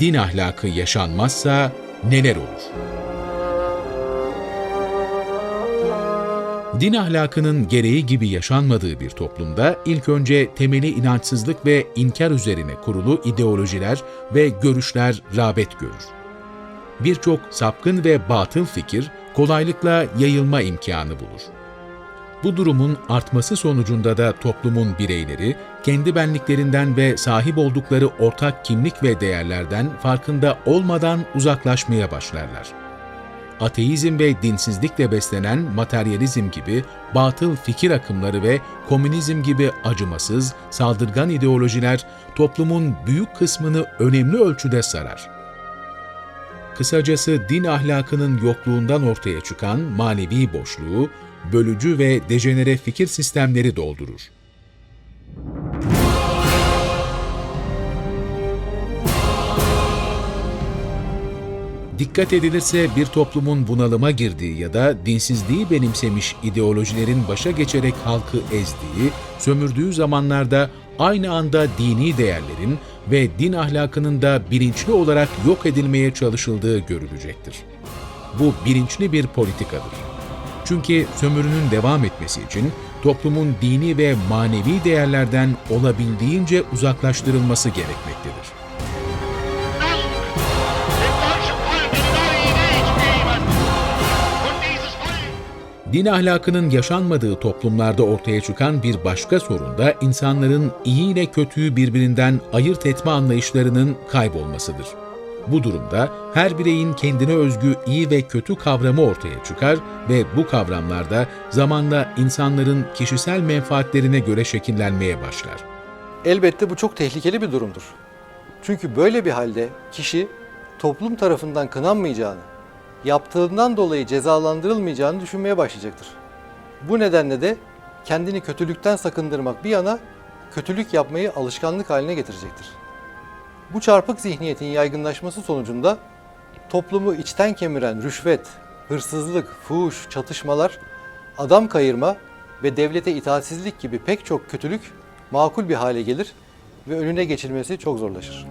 din ahlakı yaşanmazsa neler olur? Din ahlakının gereği gibi yaşanmadığı bir toplumda ilk önce temeli inançsızlık ve inkar üzerine kurulu ideolojiler ve görüşler rağbet görür. Birçok sapkın ve batıl fikir kolaylıkla yayılma imkanı bulur. Bu durumun artması sonucunda da toplumun bireyleri kendi benliklerinden ve sahip oldukları ortak kimlik ve değerlerden farkında olmadan uzaklaşmaya başlarlar. Ateizm ve dinsizlikle beslenen materyalizm gibi batıl fikir akımları ve komünizm gibi acımasız, saldırgan ideolojiler toplumun büyük kısmını önemli ölçüde sarar. Kısacası din ahlakının yokluğundan ortaya çıkan manevi boşluğu, bölücü ve dejenere fikir sistemleri doldurur. Dikkat edilirse bir toplumun bunalıma girdiği ya da dinsizliği benimsemiş ideolojilerin başa geçerek halkı ezdiği, sömürdüğü zamanlarda aynı anda dini değerlerin ve din ahlakının da bilinçli olarak yok edilmeye çalışıldığı görülecektir. Bu bilinçli bir politikadır. Çünkü sömürünün devam etmesi için toplumun dini ve manevi değerlerden olabildiğince uzaklaştırılması gerekmektedir. Din ahlakının yaşanmadığı toplumlarda ortaya çıkan bir başka sorun da insanların iyi ile kötüyü birbirinden ayırt etme anlayışlarının kaybolmasıdır. Bu durumda her bireyin kendine özgü iyi ve kötü kavramı ortaya çıkar ve bu kavramlarda zamanla insanların kişisel menfaatlerine göre şekillenmeye başlar. Elbette bu çok tehlikeli bir durumdur. Çünkü böyle bir halde kişi toplum tarafından kınanmayacağını, yaptığından dolayı cezalandırılmayacağını düşünmeye başlayacaktır. Bu nedenle de kendini kötülükten sakındırmak bir yana kötülük yapmayı alışkanlık haline getirecektir. Bu çarpık zihniyetin yaygınlaşması sonucunda toplumu içten kemiren rüşvet, hırsızlık, fuhuş, çatışmalar, adam kayırma ve devlete itaatsizlik gibi pek çok kötülük makul bir hale gelir ve önüne geçilmesi çok zorlaşır.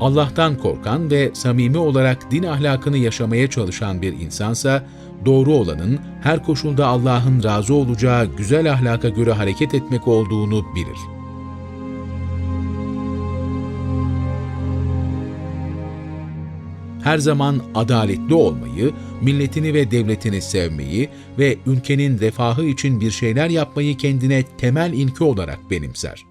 Allah'tan korkan ve samimi olarak din ahlakını yaşamaya çalışan bir insansa, doğru olanın her koşulda Allah'ın razı olacağı güzel ahlaka göre hareket etmek olduğunu bilir. Her zaman adaletli olmayı, milletini ve devletini sevmeyi ve ülkenin refahı için bir şeyler yapmayı kendine temel ilke olarak benimser.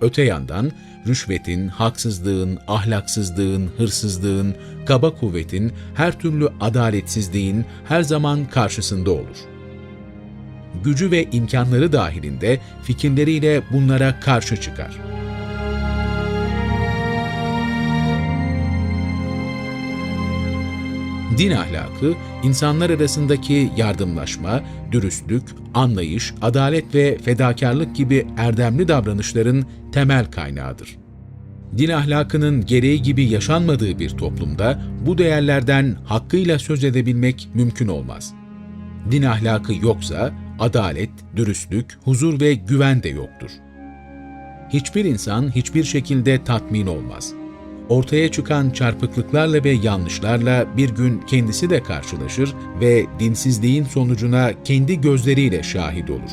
Öte yandan rüşvetin, haksızlığın, ahlaksızlığın, hırsızlığın, kaba kuvvetin, her türlü adaletsizliğin her zaman karşısında olur. Gücü ve imkanları dahilinde fikirleriyle bunlara karşı çıkar. Din ahlakı, insanlar arasındaki yardımlaşma, dürüstlük, anlayış, adalet ve fedakarlık gibi erdemli davranışların temel kaynağıdır. Din ahlakının gereği gibi yaşanmadığı bir toplumda bu değerlerden hakkıyla söz edebilmek mümkün olmaz. Din ahlakı yoksa adalet, dürüstlük, huzur ve güven de yoktur. Hiçbir insan hiçbir şekilde tatmin olmaz.'' Ortaya çıkan çarpıklıklarla ve yanlışlarla bir gün kendisi de karşılaşır ve dinsizliğin sonucuna kendi gözleriyle şahit olur.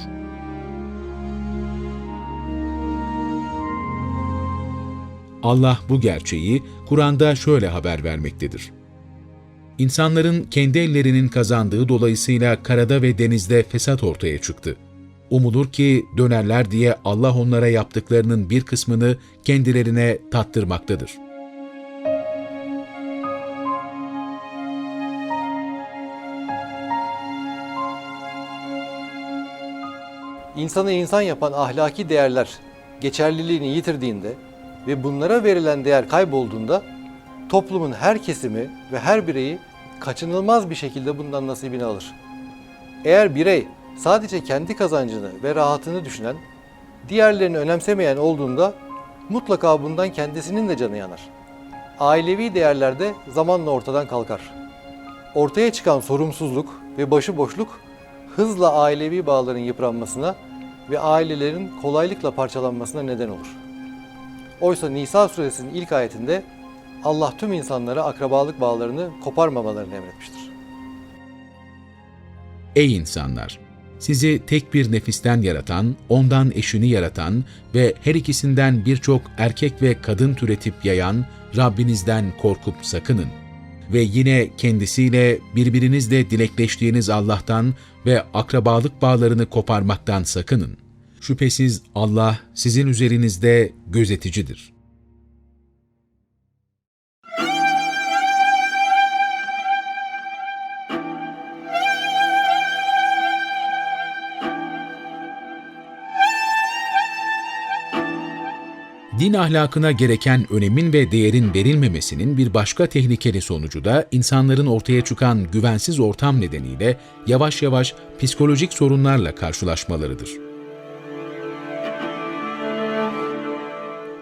Allah bu gerçeği Kur'an'da şöyle haber vermektedir. İnsanların kendi ellerinin kazandığı dolayısıyla karada ve denizde fesat ortaya çıktı. Umulur ki dönerler diye Allah onlara yaptıklarının bir kısmını kendilerine tattırmaktadır. İnsanı insan yapan ahlaki değerler geçerliliğini yitirdiğinde ve bunlara verilen değer kaybolduğunda toplumun her kesimi ve her bireyi kaçınılmaz bir şekilde bundan nasibini alır. Eğer birey sadece kendi kazancını ve rahatını düşünen, diğerlerini önemsemeyen olduğunda mutlaka bundan kendisinin de canı yanar. Ailevi değerler de zamanla ortadan kalkar. Ortaya çıkan sorumsuzluk ve başıboşluk hızla ailevi bağların yıpranmasına ve ailelerin kolaylıkla parçalanmasına neden olur. Oysa Nisa suresinin ilk ayetinde Allah tüm insanlara akrabalık bağlarını koparmamalarını emretmiştir. Ey insanlar! Sizi tek bir nefisten yaratan, ondan eşini yaratan ve her ikisinden birçok erkek ve kadın türetip yayan Rabbinizden korkup sakının. Ve yine kendisiyle birbirinizle dilekleştiğiniz Allah'tan ve akrabalık bağlarını koparmaktan sakının. Şüphesiz Allah sizin üzerinizde gözeticidir. Din ahlakına gereken önemin ve değerin verilmemesinin bir başka tehlikeli sonucu da insanların ortaya çıkan güvensiz ortam nedeniyle yavaş yavaş psikolojik sorunlarla karşılaşmalarıdır.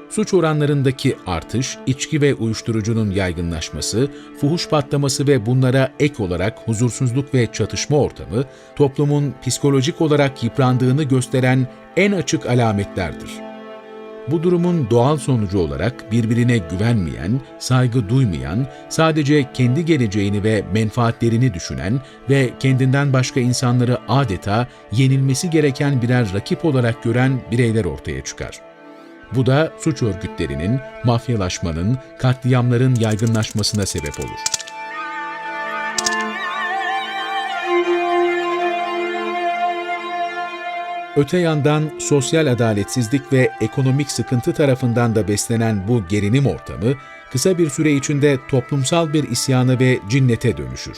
Suç oranlarındaki artış, içki ve uyuşturucunun yaygınlaşması, fuhuş patlaması ve bunlara ek olarak huzursuzluk ve çatışma ortamı, toplumun psikolojik olarak yıprandığını gösteren en açık alametlerdir. Bu durumun doğal sonucu olarak birbirine güvenmeyen, saygı duymayan, sadece kendi geleceğini ve menfaatlerini düşünen ve kendinden başka insanları adeta yenilmesi gereken birer rakip olarak gören bireyler ortaya çıkar. Bu da suç örgütlerinin, mafyalaşmanın, katliamların yaygınlaşmasına sebep olur. Öte yandan sosyal adaletsizlik ve ekonomik sıkıntı tarafından da beslenen bu gerilim ortamı kısa bir süre içinde toplumsal bir isyana ve cinnete dönüşür.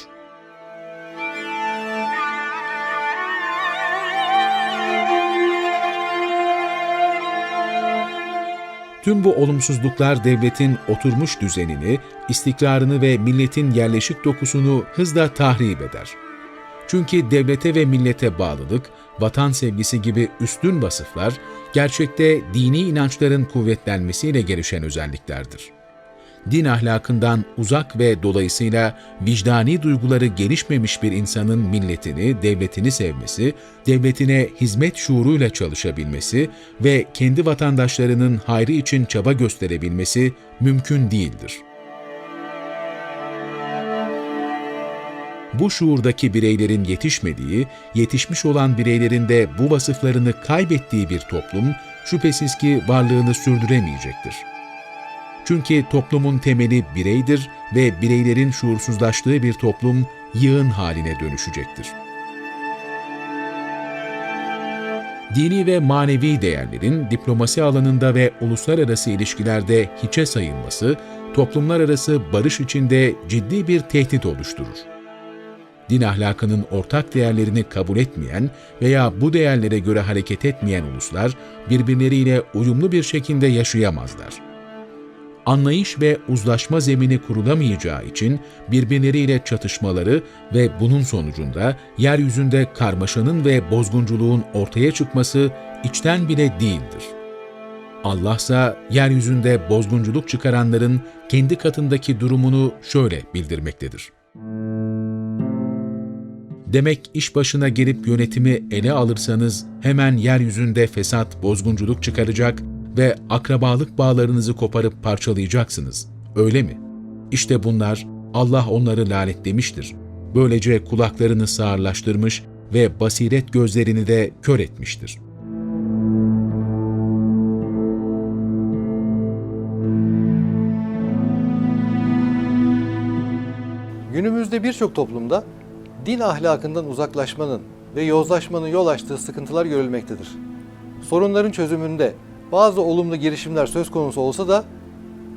Tüm bu olumsuzluklar devletin oturmuş düzenini, istikrarını ve milletin yerleşik dokusunu hızla tahrip eder. Çünkü devlete ve millete bağlılık, vatan sevgisi gibi üstün vasıflar, gerçekte dini inançların kuvvetlenmesiyle gelişen özelliklerdir. Din ahlakından uzak ve dolayısıyla vicdani duyguları gelişmemiş bir insanın milletini, devletini sevmesi, devletine hizmet şuuruyla çalışabilmesi ve kendi vatandaşlarının hayrı için çaba gösterebilmesi mümkün değildir. Bu şuurdaki bireylerin yetişmediği, yetişmiş olan bireylerin de bu vasıflarını kaybettiği bir toplum şüphesiz ki varlığını sürdüremeyecektir. Çünkü toplumun temeli bireydir ve bireylerin şuursuzlaştığı bir toplum yığın haline dönüşecektir. Dini ve manevi değerlerin diplomasi alanında ve uluslararası ilişkilerde hiçe sayılması, toplumlar arası barış içinde ciddi bir tehdit oluşturur din ahlakının ortak değerlerini kabul etmeyen veya bu değerlere göre hareket etmeyen uluslar birbirleriyle uyumlu bir şekilde yaşayamazlar. Anlayış ve uzlaşma zemini kurulamayacağı için birbirleriyle çatışmaları ve bunun sonucunda yeryüzünde karmaşanın ve bozgunculuğun ortaya çıkması içten bile değildir. Allah ise yeryüzünde bozgunculuk çıkaranların kendi katındaki durumunu şöyle bildirmektedir. Demek iş başına gelip yönetimi ele alırsanız hemen yeryüzünde fesat, bozgunculuk çıkaracak ve akrabalık bağlarınızı koparıp parçalayacaksınız. Öyle mi? İşte bunlar Allah onları lanetlemiştir. Böylece kulaklarını sağırlaştırmış ve basiret gözlerini de kör etmiştir. Günümüzde birçok toplumda din ahlakından uzaklaşmanın ve yozlaşmanın yol açtığı sıkıntılar görülmektedir. Sorunların çözümünde bazı olumlu girişimler söz konusu olsa da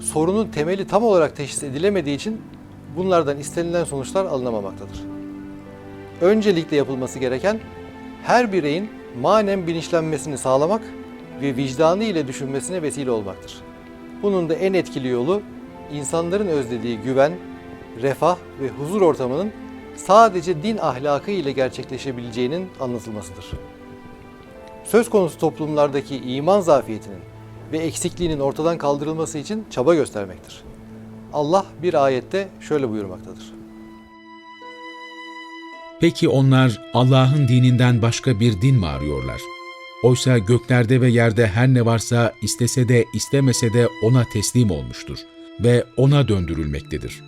sorunun temeli tam olarak teşhis edilemediği için bunlardan istenilen sonuçlar alınamamaktadır. Öncelikle yapılması gereken her bireyin manen bilinçlenmesini sağlamak ve vicdanı ile düşünmesine vesile olmaktır. Bunun da en etkili yolu insanların özlediği güven, refah ve huzur ortamının sadece din ahlakı ile gerçekleşebileceğinin anlatılmasıdır. Söz konusu toplumlardaki iman zafiyetinin ve eksikliğinin ortadan kaldırılması için çaba göstermektir. Allah bir ayette şöyle buyurmaktadır. Peki onlar Allah'ın dininden başka bir din mi arıyorlar? Oysa göklerde ve yerde her ne varsa istese de istemese de ona teslim olmuştur ve ona döndürülmektedir.